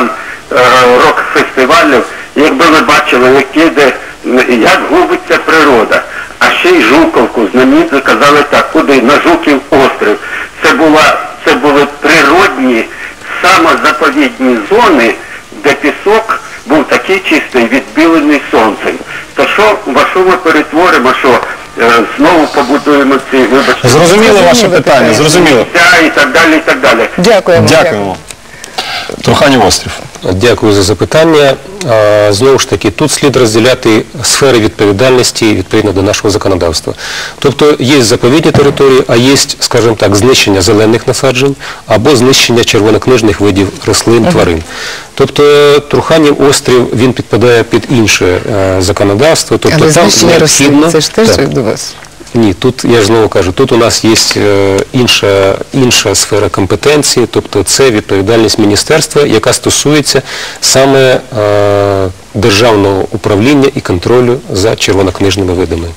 там е, рок-фестивалів, якби ви бачили, які де, як губиться природа. А ще й Жуковку знаменито казали так, куди на Жуків острів. Це була це були природні самозаповідні зони, де пісок був такий чистий, відбілений сонцем. То що, во що ми перетворимо, що е, знову побудуємо ці, вибачте, Зрозуміло ваше питання, питання. зрозуміло. і так далі, і так далі. Дякуємо. Дякуємо. Труханів острів. Дякую за запитання. Знову ж таки, тут слід розділяти сфери відповідальності відповідно до нашого законодавства. Тобто є заповідні території, а є, скажімо так, знищення зелених насаджень або знищення червонокнижних видів рослин, тварин. Тобто Труханів острів, він підпадає під інше е, законодавство. Тобто Але там знищення рослин, необхідно- це ж теж Так. до вас. Ні, тут я ж знову кажу, тут у нас є е, інша, інша сфера компетенції, тобто це відповідальність міністерства, яка стосується саме е, державного управління і контролю за червонокнижними видами.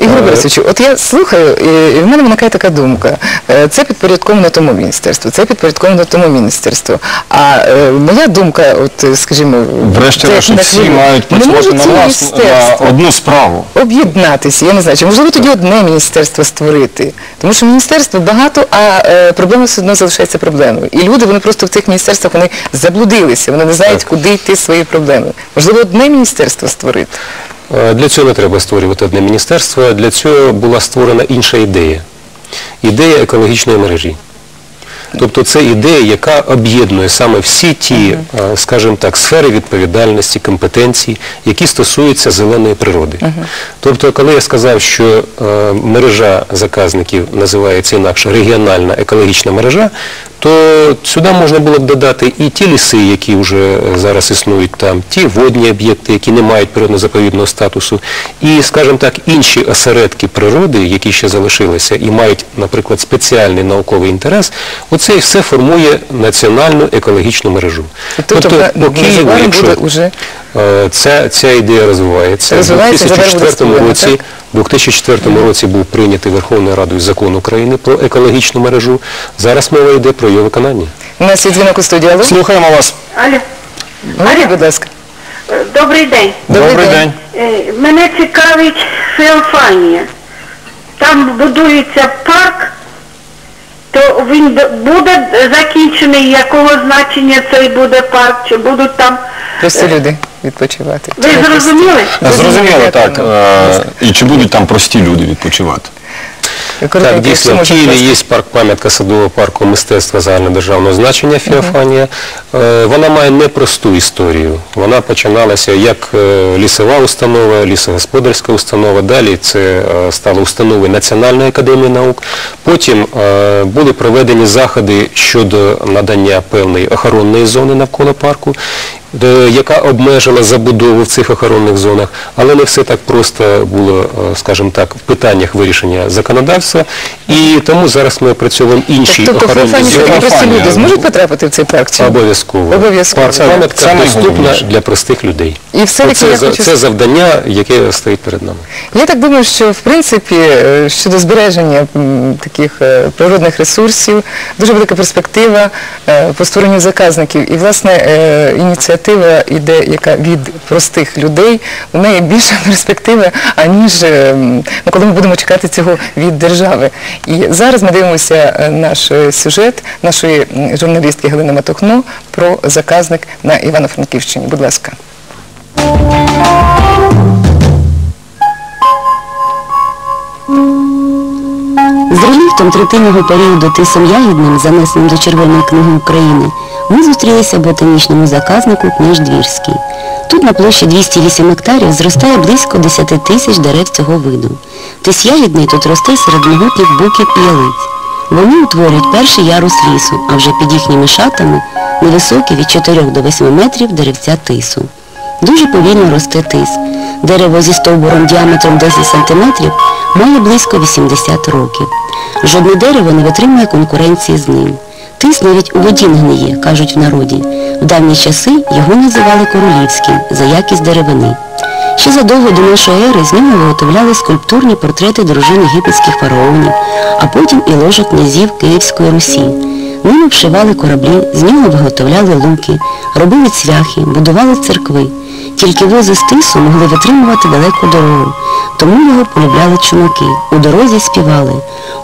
Ігор Е, Борисовичу, от я слухаю, і в мене виникає така думка. Е, Це підпорядковано тому міністерству, це підпорядковано тому міністерству. А е, моя думка, от скажімо, Врешті-решт всі мають Не працювати на власну на одну справу. об'єднатися, я не знаю, чи можливо тоді одне міністерство створити. Тому що міністерство багато, а е, проблема все одно залишається проблемою. І люди, вони просто в цих міністерствах вони заблудилися, вони не знають, куди йти з своєю проблемою. Можливо, одне міністерство створити. Е, Для цього не треба створювати одне міністерство, для цього була створена інша ідея. Ідея екологічної мережі. Тобто це ідея, яка об'єднує саме всі ті, е, скажімо так, сфери відповідальності, компетенцій, які стосуються зеленої природи. Тобто, коли я сказав, що е, мережа заказників називається інакше регіональна екологічна мережа, то сюди можна було б додати і ті ліси, які вже зараз існують там, ті водні об'єкти, які не мають природно-заповідного статусу, і, скажімо так, інші осередки природи, які ще залишилися і мають, наприклад, спеціальний науковий інтерес, оце і все формує національну екологічну мережу. Тобто, Києву, незабаром якщо буде уже е, ця, ця ідея розвивається, Розвивається, у 2004 році так? У 2004 році був прийнятий Верховною Радою закон України про екологічну мережу. Зараз мова йде про її виконання. у нас є дзвінок у студії. Алло? Слухаємо вас. Алло, Говоріть, будь ласка. Е, добрий день. Добрий Добрий день. день. Е, Мене цікавить Феофанія. Там будується парк, то він б- буде закінчений, якого значення цей буде парк, чи будуть там... Просто люди відпочивати. Ви зрозуміли? Зрозуміло, так. І чи будуть там прості люди відпочивати? Так, дійсно, в Києві є парк-пам'ятка садового парку мистецтва загальнодержавного значення Феофанія. Е, Вона має непросту історію. Вона починалася як е, лісова установа, лісогосподарська установа. Далі це е, стало установою Національної академії наук. Потім були проведені заходи щодо надання певної охоронної зони навколо парку де- яка обмежила забудову в цих охоронних зонах, але не все так просто було, е, скажімо так, в питаннях вирішення законодавства. І тому зараз ми опрацьовуємо інші Тобто охоронні зони. такі прості люди зможуть потрапити в цей парк? Чи? Обов'язково. Обов'язково. Парк пам'ятка Це доступна для простих людей. І все-таки Оце я хочу це завдання, яке стоїть перед нами. Я так думаю, що в принципі е, щодо збереження таких е, природних ресурсів дуже велика перспектива по створенню заказників. І власне е, ініціатива іде, яка від простих людей, у неї більша перспектива, аніж е, ну, коли ми будемо чекати цього від держави. І зараз ми дивимося е, наш е, сюжет нашої журналістки Галини Матухно про заказник на Івано-Франківщині. Будь ласка. З реліктом третинного періоду тисом ягідним, занесеним до Червоної книги України, ми зустрілися ботанічному заказнику Княж Двірський. Тут на площі 208 гектарів зростає близько 10 тисяч дерев цього виду. Тис ягідний тут росте серед могутніх буків і ялиць. Вони утворюють перший ярус лісу, а вже під їхніми шатами невисокі від 4 до 8 метрів деревця тису. Дуже повільно росте тис. Дерево зі стовбуром діаметром 10 см має близько 80 років. Жодне дерево не витримує конкуренції з ним. Тис навіть у воді гниє, кажуть в народі. В давні часи його називали королівським за якість деревини. Ще задовго до нашої ери з нього виготовляли скульптурні портрети дружин єгипетських фараонів, а потім і ложа князів Київської Русі. Ними вшивали кораблі, з нього виготовляли луки, робили цвяхи, будували церкви. Тільки вози з тису могли витримувати далеку дорогу, тому його полюбляли чумаки. У дорозі співали.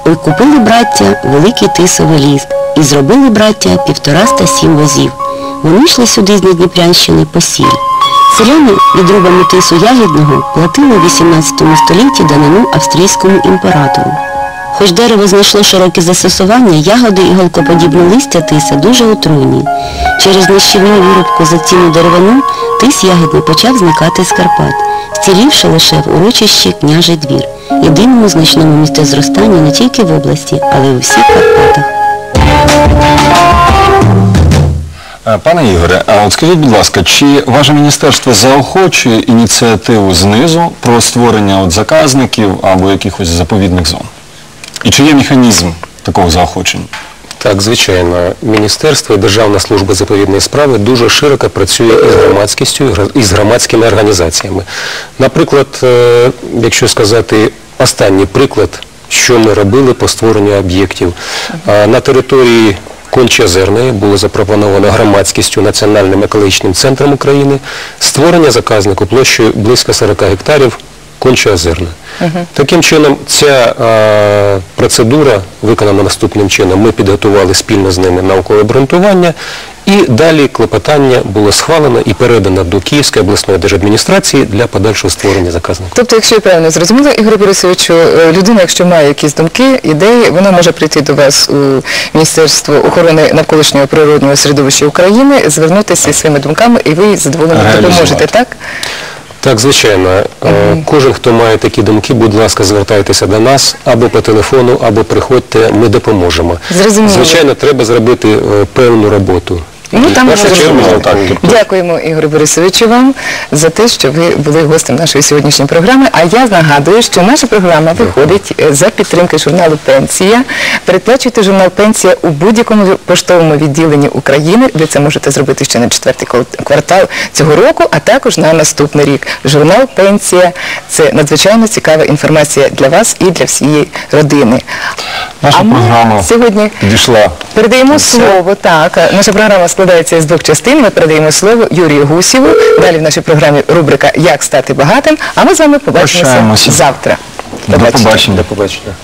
Ой, купили браття великий тисовий ліс і зробили браття півтораста сім возів. Вони йшли сюди з Надніпрянщини по сіль. Селяни відрубами тису ягідного платили у 18 столітті данину австрійському імператору. Хоч дерево знайшло широке застосування, ягоди і голкоподібне листя тиса дуже отруйні. Через нищівну вирубку за ціну деревину тис ягідний почав зникати з Карпат, вцілівши лише в урочищі княжий двір, єдиному значному місце зростання не тільки в області, але й у всіх Карпатах. Е, Пане Ігоре, а от скажіть, будь ласка, чи ваше міністерство заохочує ініціативу знизу про створення от заказників або якихось заповідних зон? І чи є механізм такого заохочення? Так, звичайно, Міністерство і Державна служба заповідної справи дуже широко працює із громадськістю і з громадськими організаціями. Наприклад, е, якщо сказати останній приклад, що ми робили по створенню об'єктів. На території Кончезерної було запропоновано громадськістю Національним екологічним центром України створення заказнику площею близько 40 гектарів Кончеозерна. Таким чином, ця процедура виконана наступним чином. Ми підготували спільно з ними наукове обґрунтування і далі клопотання було схвалено і передано до Київської обласної держадміністрації для подальшого створення заказника. Тобто, якщо я правильно зрозуміла, Ігор Борисовичу, е, людина, якщо має якісь думки, ідеї, вона може прийти до вас у Міністерство охорони навколишнього природнього середовища України, звернутися зі своїми думками, і ви задоволені допоможете, так? Так, звичайно. Е, Кожен, хто має такі думки, будь ласка, звертайтеся до нас або по телефону, або приходьте, ми допоможемо. Зрозуміло. Звичайно, треба зробити е, певну роботу. Ну, І там так, тобто- Дякуємо, Ігорю Борисовичу, вам за те, що ви були гостем нашої сьогоднішньої програми. А я нагадую, що наша програма виходить е, за підтримки журналу Пенсія. Передплачуйте журнал Пенсія у будь-якому поштовому відділенні України. Ви це можете зробити ще на четвертий квал- квартал цього року, а також на наступний рік. Журнал Пенсія це надзвичайно цікава інформація для вас і для всієї родини. Наша а ми програма сьогодні. Передаємо слово, так. Наша програма складається з двох частин. Ми передаємо слово Юрію Гусєву. Далі в нашій програмі рубрика Як стати багатим. А ми з вами побачимося Прощаємося. завтра. До побачення. До побачення.